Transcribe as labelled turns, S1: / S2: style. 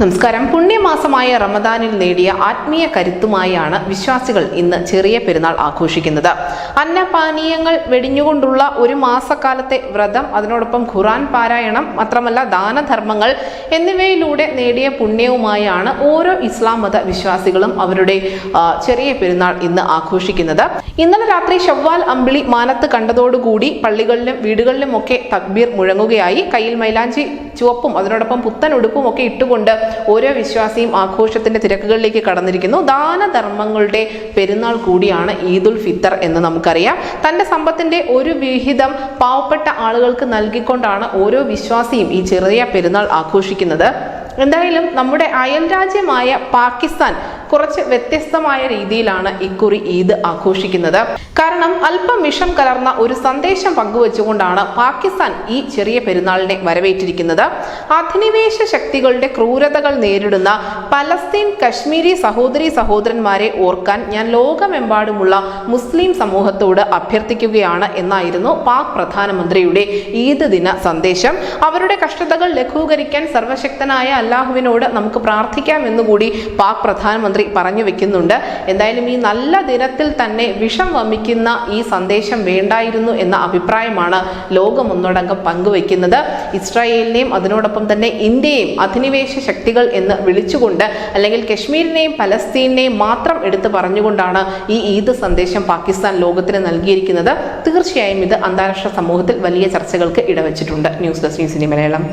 S1: നമസ്കാരം. പുണ്യമാസമായ റമദാനിൽ നേടിയ ആത്മീയ കരുത്തുമായാണ് വിശ്വാസികൾ ഇന്ന് ചെറിയ പെരുന്നാൾ ആഘോഷിക്കുന്നത്. അന്നപാനീയങ്ങൾ വെടിഞ്ഞുകൊണ്ടുള്ള ഒരു മാസക്കാലത്തെ വ്രതം അതിനോടൊപ്പം ഖുറാൻ പാരായണം മാത്രമല്ല ദാനധർമ്മങ്ങൾ എന്നിവയിലൂടെ നേടിയ പുണ്യവുമായാണ് ഓരോ ഇസ്ലാം മത വിശ്വാസികളും അവരുടെ ചെറിയ പെരുന്നാൾ ഇന്ന് ആഘോഷിക്കുന്നത്. ഇന്നലെ രാത്രി ഷവ്വാൽ അമ്പിളി മാനത്ത് കണ്ടതോടുകൂടി പള്ളികളിലും വീടുകളിലും ഒക്കെ തക്ബീർ മുഴങ്ങുകയായി. കയ്യിൽ മൈലാഞ്ചി ചുവപ്പും അതിനോടൊപ്പം പുത്തൻ ഉടുപ്പും ഒക്കെ ഇട്ടുകൊണ്ട് ഓരോ വിശ്വാസിയും ആഘോഷത്തിന്റെ തിരക്കുകളിലേക്ക് കടന്നിരിക്കുന്നു. ദാനധർമ്മങ്ങളുടെ പെരുന്നാൾ കൂടിയാണ് ഈദുൽ ഫിത്തർ എന്ന് നമുക്കറിയാം. തന്റെ സമ്പത്തിന്റെ ഒരു വിഹിതം പാവപ്പെട്ട ആളുകൾക്ക് നൽകിക്കൊണ്ടാണ് ഓരോ വിശ്വാസിയും ഈ ചെറിയ പെരുന്നാൾ ആഘോഷിക്കുന്നത്. എന്തായാലും നമ്മുടെ അയൽ രാജ്യമായ പാകിസ്ഥാൻ കുറച്ച് വ്യത്യസ്തമായ രീതിയിലാണ് ഇക്കുറി ഈദ് ആഘോഷിക്കുന്നത്. കാരണം അല്പം വിഷം കലർന്ന ഒരു സന്ദേശം പങ്കുവച്ചുകൊണ്ടാണ് പാകിസ്ഥാൻ ഈ ചെറിയ പെരുന്നാളിനെ വരവേറ്റിരിക്കുന്നത്. അധിനിവേശ ശക്തികളുടെ ക്രൂരതകൾ നേരിടുന്ന പലസ്തീൻ കശ്മീരി സഹോദരി സഹോദരന്മാരെ ഓർക്കാൻ ഞാൻ ലോകമെമ്പാടുമുള്ള മുസ്ലിം സമൂഹത്തോട് അഭ്യർത്ഥിക്കുകയാണ് എന്നായിരുന്നു പാക് പ്രധാനമന്ത്രിയുടെ ഈദ് ദിന സന്ദേശം. അവരുടെ കഷ്ടതകൾ ലഘൂകരിക്കാൻ സർവശക്തനായ അല്ലാഹുവിനോട് നമുക്ക് പ്രാർത്ഥിക്കാം എന്നുകൂടി പാക് പ്രധാനമന്ത്രി പറഞ്ഞു വെക്കുന്നുണ്ട്. എന്തായാലും ഈ നല്ല ദിനത്തിൽ തന്നെ വിഷം വമിക്കുന്ന ഈ സന്ദേശം വേണ്ടായിരുന്നു എന്ന അഭിപ്രായമാണ് ലോകം ലോകമൊന്നടങ്കം പങ്കുവെക്കുന്നത് ഇസ്രായേലിനെയും അതിനോടൊപ്പം തന്നെ ഇന്ത്യയെയും അധിനിവേശ ശക്തികൾ എന്ന് വിളിച്ചുകൊണ്ട് അല്ലെങ്കിൽ കശ്മീരിനെയും പലസ്തീനെയും മാത്രം എടുത്തു പറഞ്ഞുകൊണ്ടാണ് ഈ ഈദ് സന്ദേശം പാകിസ്ഥാൻ ലോകത്തിന് നൽകിയിരിക്കുന്നത്. തീർച്ചയായും ഇത് അന്താരാഷ്ട്ര സമൂഹത്തിൽ വലിയ ചർച്ചകൾക്ക് ഇടവച്ചിട്ടുണ്ട്. ന്യൂസ് ഡെസ്ക് ന്യൂസിനി മലയാളം.